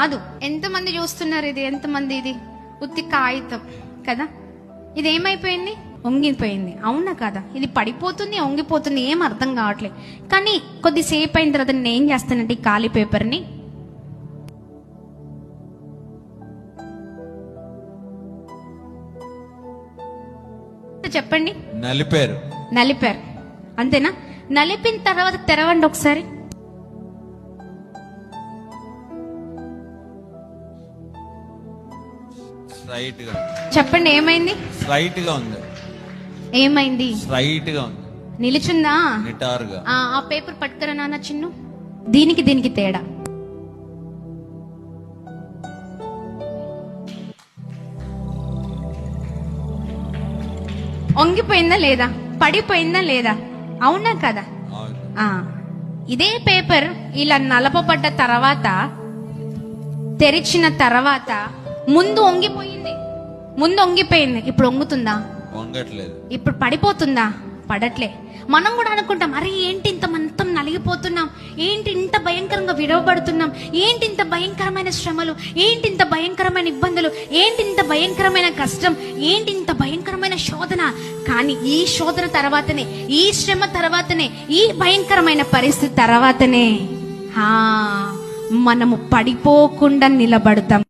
కాదు ఎంతమంది చూస్తున్నారు ఇది? ఎంతమంది ఇది? ఉత్తి కాగితం కదా? ఇది ఏమైపోయింది వంగిపోయింది. అవునా కదా? ఇది పడిపోతుంది వంగిపోతుంది ఏం అర్థం కావట్లేదు. కానీ కొద్దిసేపు అయిన తర్వాత నేను ఏం చేస్తానంటే ఈ ఖాళీ పేపర్ని చెప్పండి. నలిపారు. నలిపారు. అంతేనా? నలిపిన తర్వాత తెరవండి ఒకసారి. స్ట్రైట్గా చెప్పండి ఏమైంది? స్ట్రైట్గా ఉంది. ఏమైంది? స్ట్రైట్గా ఉంది. నిలుచుందా? నిటారుగా. ఆ ఆ పేపర్ పట్టుకురా నాన్న చిన్ను? దీనికి దీనికి తేడా. వంగిపోయిందా లేదా? పడిపోయిందా లేదా? అవునా కదా? ఇదే పేపర్ ఇలా నలపబడ్డ తర్వాత తెరిచిన తర్వాత ముందు వంగిపోయింది. ముందు వంగిపోయింది. ఇప్పుడు వంగుతుందా? వంగట్లేదు. ఇప్పుడు పడిపోతుందా? పడట్లే. మనం కూడా అనుకుంటాం అరే ఏంటి ఇంత మొత్తం నలిగిపోతున్నాం? ఏంటి ఇంత భయంకరంగా విడవబడుతున్నాం ఏంటి ఇంత భయంకరమైన శ్రమలు? ఏంటి ఇంత భయంకరమైన ఇబ్బందులు? ఏంటి ఇంత భయంకరమైన కష్టం? ఏంటి ఇంత భయంకరమైన శోధన? కానీ ఈ శోధన తర్వాతనే ఈ శ్రమ తర్వాతనే ఈ భయంకరమైన పరిస్థితి తర్వాతనే హా మనము పడిపోకుండా నిలబడతాం.